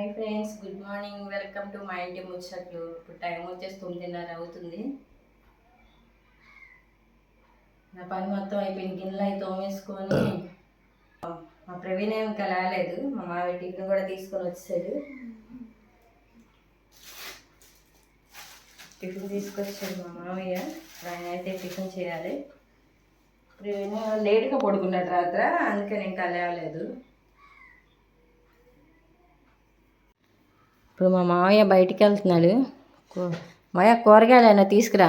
Hi friends good morning. Welcome to మా ఇంటి ముచ్చట్లు. ఇప్పుడు టైం వచ్చేసి తొమ్మిదిన్నర అవుతుంది. నా పని మొత్తం అయిపోయింది. గిన్నెలు అయితే తోమేసుకొని మా ప్రవీణ్ ఏం ఇంకా రాలేదు. మా మావి టిఫిన్ కూడా తీసుకొని వచ్చాడు. టిఫిన్ తీసుకొచ్చాడు మా మామయ్య ఆయన అయితే టిఫిన్ చేయాలి. ప్రవీణ్ లేట్గా పడుకున్నాడు రాత్ర. అందుకని ఇంకా లేవలేదు. ఇప్పుడు మా మామయ్య బయటికి వెళ్తున్నాడు మాయ కూరగాయలు అయినా తీసుకురా.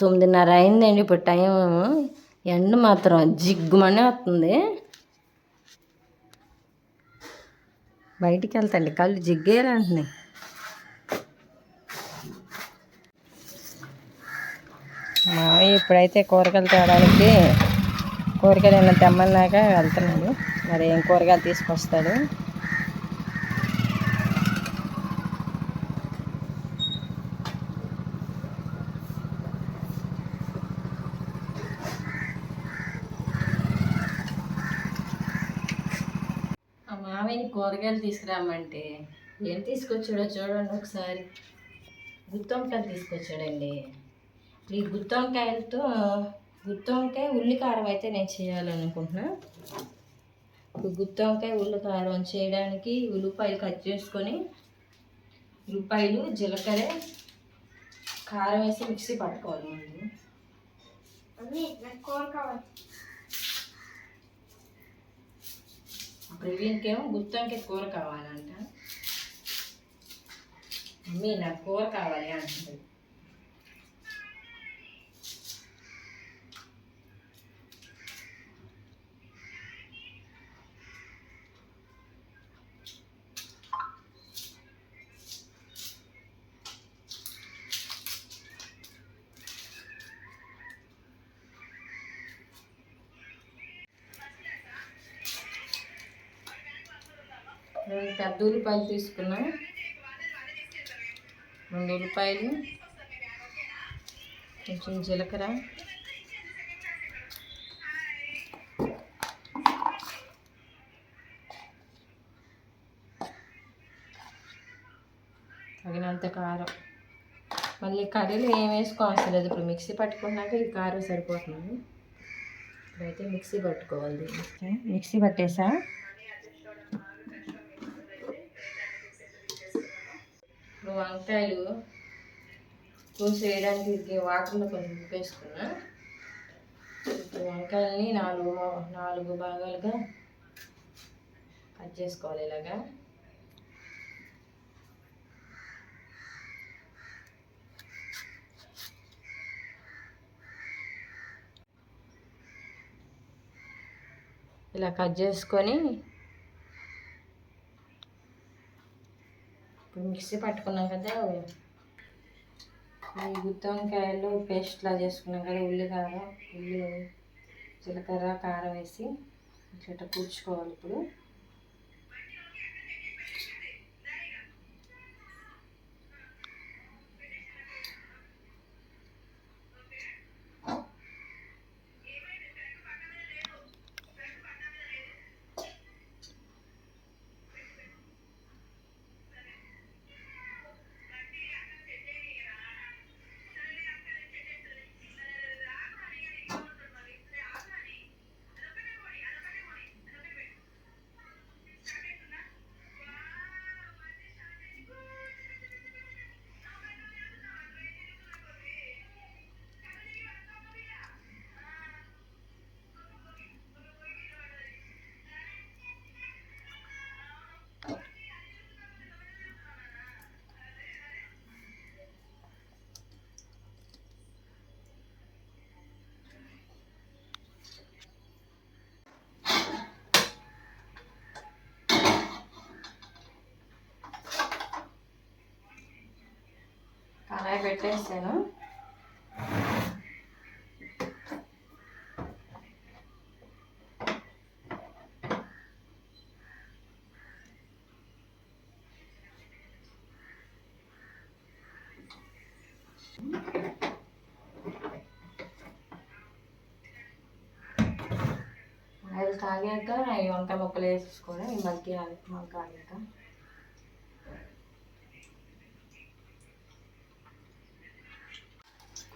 తొమ్మిదిన్నర అయిందండి ఇప్పుడు టైం ఎండ మాత్రం జిగ్గుమనే వస్తుంది. బయటికి వెళ్తాండి కళ్ళు జిగ్గేయాలంటున్నాయి. మామయ్య ఇప్పుడైతే కూరగాయలు తేవడానికి కూరగాయలు ఏమైనా తెమ్మన్నాక వెళ్తున్నాడు. మరి ఏం కూరగాయలు తీసుకొస్తాడు. ఆ కూరగాయలు తీసుకురామంటే ఏం తీసుకొచ్చాడో చూడండి ఒకసారి. గుత్తొంకాయలు తీసుకొచ్చాడండి. ఈ గుత్తొంకాయలతో గుత్తొంకాయ ఉల్లికారం అయితే నేను చేయాలనుకుంటున్నాను ఇప్పుడు గుత్తొంకాయ ఉల్లికారం చేయడానికి ఉల్లిపాయలు కట్ చేసుకొని ఉల్లిపాయలు జీలకర్ర కారం వేసి మిక్సీ పట్టుకోవాలి ముందు. ప్రవీణ్కేమో గుత్తొంకాయ కూర కావాలంట. మమ్మీ నాకు కూర కావాలి అంటుంది రెండు పెద్ద ఉల్లిపాయలు తీసుకున్నాం. రెండు ఉల్లిపాయలు కొంచెం జీలకర్ర. తగినంత కారం. మళ్ళీ కర్రీలో ఏం వేసుకోవాల్సిన లేదు ఇప్పుడు మిక్సీ పట్టుకున్నాక ఈ కారం సరిపోతుంది. ఇప్పుడైతే మిక్సీ పట్టుకోవాలి మిక్సీ పట్టేసా? ఇప్పుడు వంకాయలు కోసి వేయడానికి ఇది వాటర్లో కొంచెం ఉప్పేసుకున్నా. ఇప్పుడు వంకాయలని నాలుగు నాలుగు భాగాలుగా కట్ చేసుకోవాలి ఇలాగా. ఇలా కట్ చేసుకొని మిక్సీ పట్టుకున్నాం కదా. ఈ గుత్తి వంకాయలు పేస్ట్లా చేసుకున్నాం కదా ఉల్లి ఉల్లి జీలకర్ర కారం వేసి ఇట్లా కూర్చుకోవాలి ఇప్పుడు. అలాగే పెట్టేస్తాను ఆయిల్ కాగాక ఈ వంకాయ ముక్కలు వేసేసుకోవడం ఈ మగ్గాలి మగ్గాక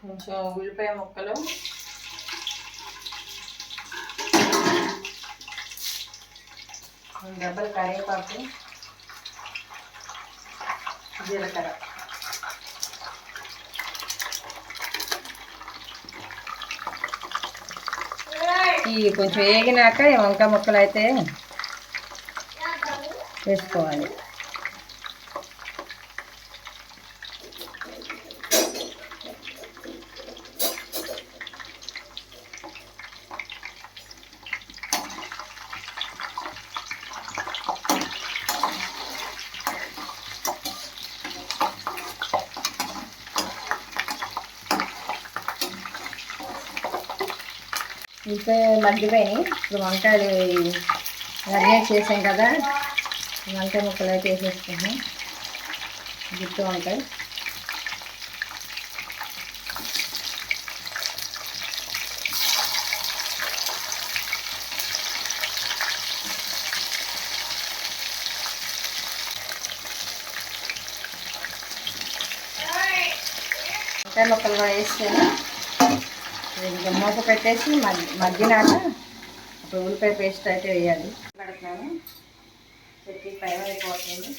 కొంచెం ఉల్లిపాయ ముక్కలు. డబ్బలు కరివేపాకు జీలకర్ర. ఈ కొంచెం వేగినాక వంకాయ ముక్కలు అయితే వేసుకోవాలి. ఇంకా మగ్గిపోయినాయి ఇప్పుడు వంకాయలు అన్నీ చేసాం కదా. వంకాయ ముక్కలు అయితే వేసేసుకున్నాం గుర్తు వంకాయ. వంకాయ ముక్కలు కూడా వేసాను ఇంకా మూత పెట్టేసి మగ్గినాక ఇప్పుడు ఉల్లిపాయ పేస్ట్ అయితే వేయాలి. పెడుతున్నాను చెట్టి పైన అయిపోతుంది.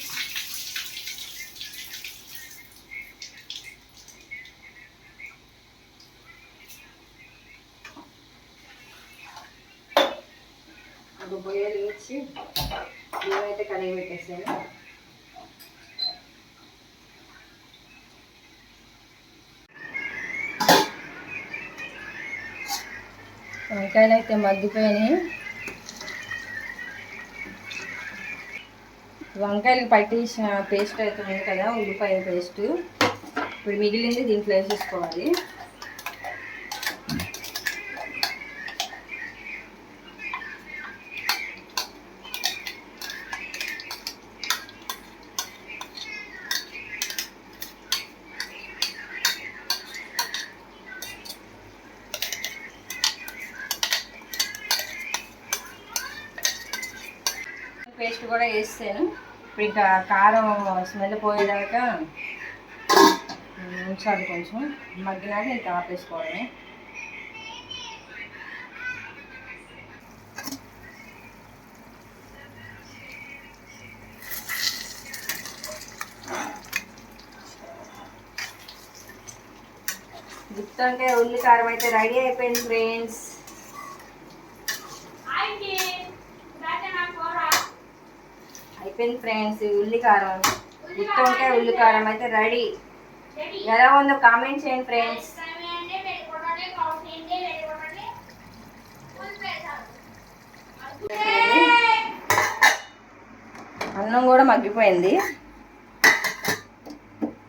ఒక బొయ్యలు ఇచ్చి ఏమైతే కడిగి పెట్టేసాను వంకాయలు అయితే మగ్గిపోయినాయి. వంకాయలు పట్టేసిన పేస్ట్ అయితే ఉంది కదా ఉల్లిపాయ పేస్ట్. ఇప్పుడు మిగిలింది దీంట్లో వేసేసుకోవాలి. పేస్ట్ కూడా వేసాను ఇప్పుడు ఇంకా కారం స్మెల్ పోయేదాకా ఉంచాలి కొంచెం. మగ్గినాక ఇంకా ఆపేసుకోవడమే గుత్తంటే ఉల్లి కారం అయితే రెడీ అయిపోయింది ఫ్రెండ్స్. అయిపోయింది ఫ్రెండ్స్ ఉల్లి కారం గుత్తంటే ఉల్లి కారం అయితే రెడీ. ఎలా ఉందో కామెంట్ చేయండి ఫ్రెండ్స్ అన్నం కూడా మగ్గిపోయింది.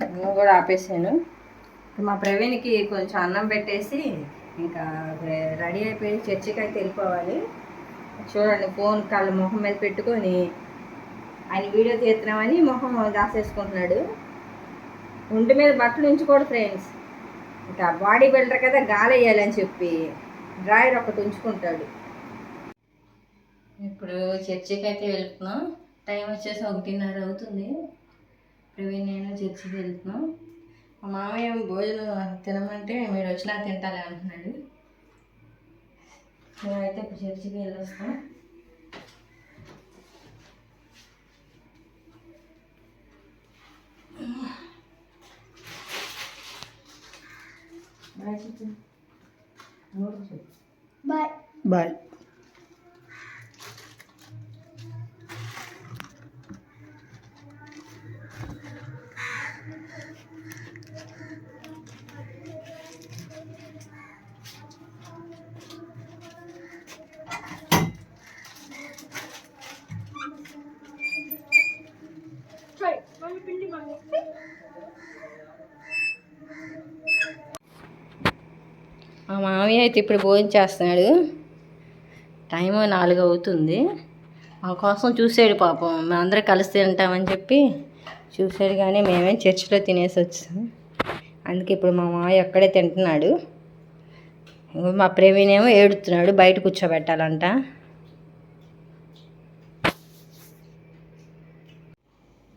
అన్నం కూడా ఆపేసాను. మా ప్రవీణ్కి కొంచెం అన్నం పెట్టేసి ఇంకా రెడీ అయిపోయి చర్చికి అయితే వెళ్ళిపోవాలి. చూడండి ఫోన్ కాళ్ళ మొహం మీద పెట్టుకొని ఆయన వీడియో తీస్తున్నామని మొహం దాసేసుకుంటున్నాడు ఒంటి మీద బట్టలు ఉంచుకోడు ఫ్రెండ్స్. ఇంకా బాడీ బిల్డర్ కదా గాలి వేయాలని చెప్పి డ్రాయర్ ఒకటి ఉంచుకుంటాడు. ఇప్పుడు చర్చికి అయితే వెళ్తున్నాం. టైం వచ్చేసి ఒకటిన్నర అవుతుంది. ప్రవీణ్ నేను చర్చికి వెళ్తున్నాం. మా మామయ్య భోజనం తినమంటే మీరు వచ్చినా తింటాలి అంటున్నాడు. మేమైతే ఇప్పుడు చర్చికి వెళ్ళొస్తాం. బాయ్ చెప్పు నోరు చెప్పు బాయ్ బాయ్ సరే మమ్మీ పిండి మా మామయ్య అయితే ఇప్పుడు భోజనం చేస్తున్నాడు. టైం నాలుగు అవుతుంది. మా కోసం చూసాడు పాపం. అందరూ కలిసి తింటామని చెప్పి చూశాడు కానీ మేమే చర్చిలో తినేసి వచ్చాం. అందుకే ఇప్పుడు మా మామయ్య అక్కడే తింటున్నాడు. మా ప్రేమినేమో ఏడుతున్నాడు బయట కూర్చోబెట్టాలంట.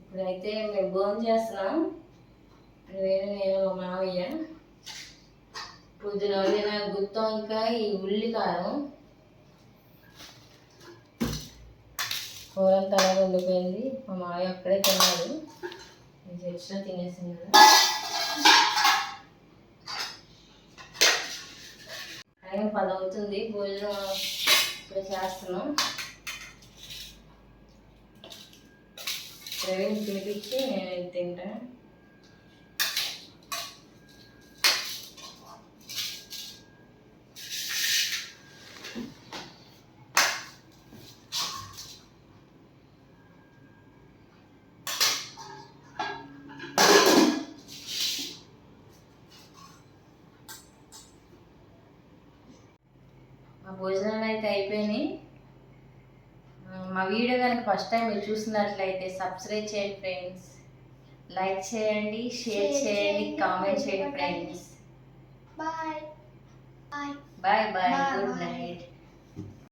ఇప్పుడైతే మేము భోజనం చేస్తున్నాం. నేను మా మామయ్య. పొద్దున వదిన గుత్తి వంకాయ ఈ ఉల్లి కారం కూర అంతా అలాగే ఉండిపోయింది మా మావయ్య అక్కడే తిన్నాడు. నేను ఎక్స్ట్రా తినేసింది కదా. అలాగే పది అవుతుంది భోజనం ఇప్పుడు చేస్తున్నాం. ప్రవీణ్ తినిపించి నేను తింటాను మా భోజనాలు అయితే అయిపోయినాయి. మా వీడియో కనుక ఫస్ట్ టైం మీరు చూసినట్లయితే సబ్స్క్రైబ్ చేయండి ఫ్రెండ్స్ లైక్ చేయండి షేర్ చేయండి కామెంట్ చేయండి. Friends bye bye bye good. Night